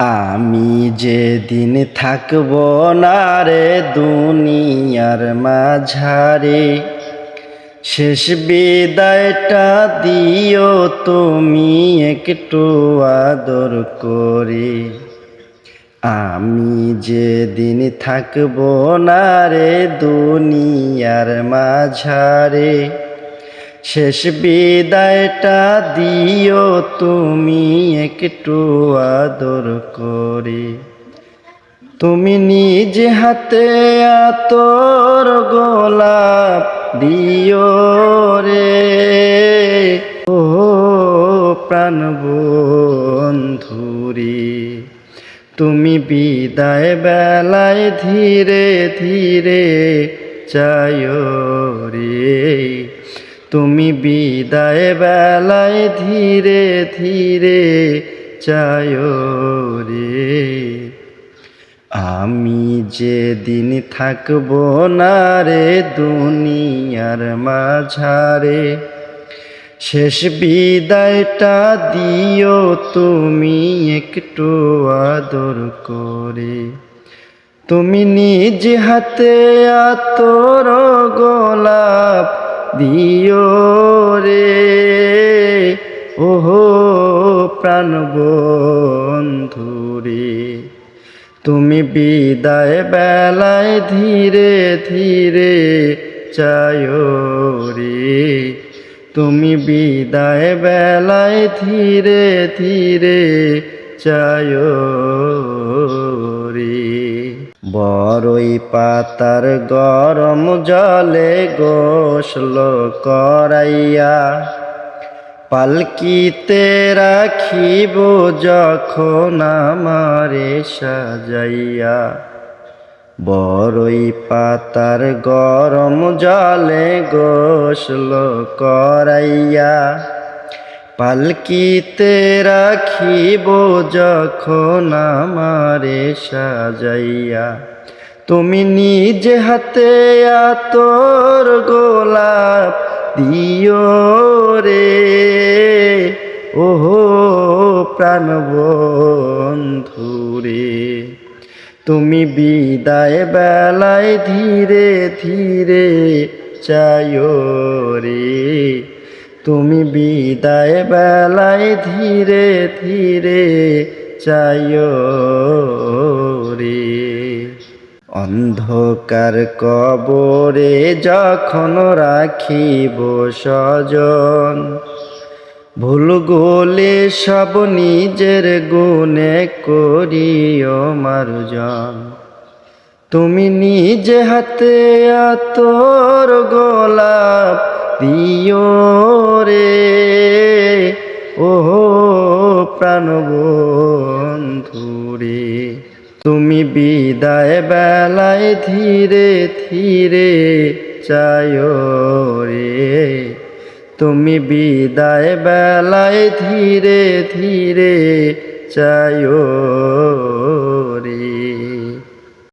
আমি যেদিন থাকব না রে দুনিয়ার মাঝারে, শেষ বিদায়টা দিও তুমি একটু আদর করে। আমি যেদিন থাকব না রে দুনিয়ার মাঝারে শেষ বিদায়টা দিও তুমি একটু আদর করে। তুমি নিজ হাতে আতর গোলাপ দিও রে। ও প্রাণ বন্ধুরে, তুমি বিদায় বেলায় ধীরে ধীরে চায় রে। তুমি বিদায় বেলায় ধীরে ধীরে চায় রে। আমি যেদিন থাকব না রে দুনিয়ার মাঝারে, শেষ বিদায়টা দিও তুমি একটু আদর করে। তুমি নিজ হাতে আতর গোলাপ দিও রে। ওহো প্রাণ বন্ধুরে তুমি বিদায় বেলায় ধীরে ধীরে চায় রে। তুমি বিদায় বেলায় ধীরে ধীরে চায় বড়ই পাতার গরম জলে গোসল করাইয়া, পালকিতে রাখিব যখন আমারে সাজাইয়া। বড়ই পাতার গরম জলে গোসল করাইয়া পালকিতে রাখিব যখন আমারে সাজাইয়া। তুমি নিজ হাতে আতর গোলাপ দিও রে। ওহো প্রাণ বন্ধুরে তুমি বিদায় বেলায় ধীরে ধীরে চায় রে। তুমি বিদায় বেলায় ধীরে ধীরে চায় রে। অন্ধকার কবরে যখন রাখিব স্বজন, ভুল গোলে সব নিজের গুণে করিও মারুজন। তুমি নিজ হাতে আতর গোলাপ দিও রে ও প্রাণ বন্ধুরে তুমি বিদায় বেলায় ধীরে ধীরে চায় রে। তুমি বিদায় বেলায় ধীরে ধীরে চায়